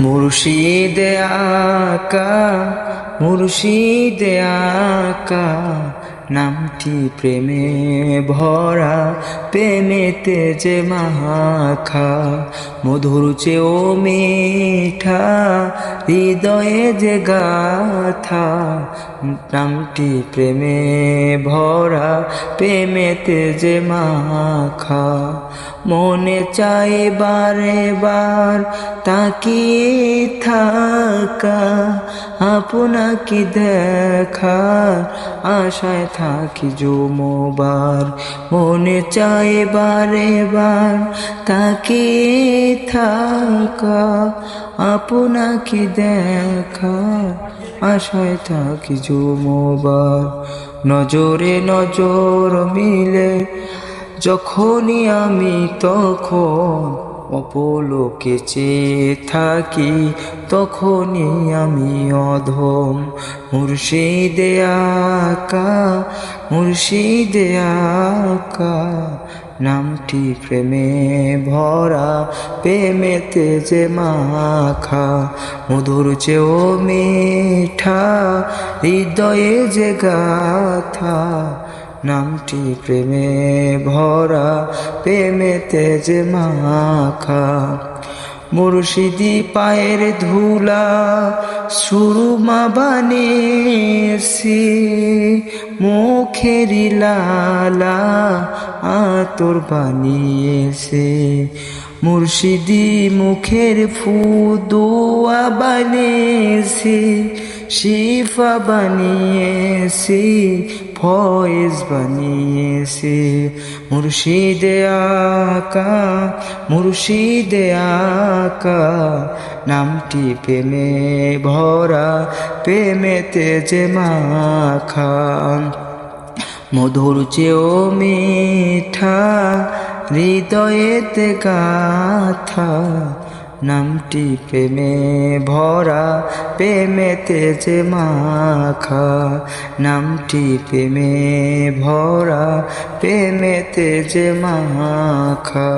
মুর্শিদে আকা মুর্শিদে আকা নামটি প্রেমে ভরা, প্রেমেতে যে মাখা, মধুর চেয়েও মিঠা, হৃদয়ে যে গাথা, নামটি প্রেমে ভরা, প্রেমেতে যে মাখা। মনে চাই বারে বার তাকিয়ে থাকা, আপনাকে দেখা, আশায় থাকি জমবার মনে চাই বারে বার তাকে থাকা, আপনাকে দেখা আশায় থাকি জমবার নজরে নজর মিলে যখনই আমি তখন অপলোকে চেয়ে থাকি তখনই আমি অধম। মুর্শিদে আকা মুর্শিদে আকা, নামটি প্রেমে ভরা, প্রেমেতে যে মাখা, মধুর চেয়েও মিঠা, হৃদয়ে যে গাথা নামটি প্রেমে ভরা প্রেমে তেজ মাখা। মুর্শিদি পায়ের ধুলা সুরমা বানেছি মুখেরি লালা আতর বানিয়েছে। মুর্শিদি মুখের ফুদুয়া বানিয়েছি, শিফা বানিয়েছি, ফয়েজ বানিয়েছে। মুর্শিদে আকা মুর্শিদে আকা, নামটি প্রেমে ভরা, প্রেমেতে যে মাখা মধুর চেয়েও মিঠা, হৃদয়েতে গাথা। নামটি প্রেমে ভরা, প্রেমেতে যে মাখা। নামটি প্রেমে ভরা, প্রেমেতে যে মাখা।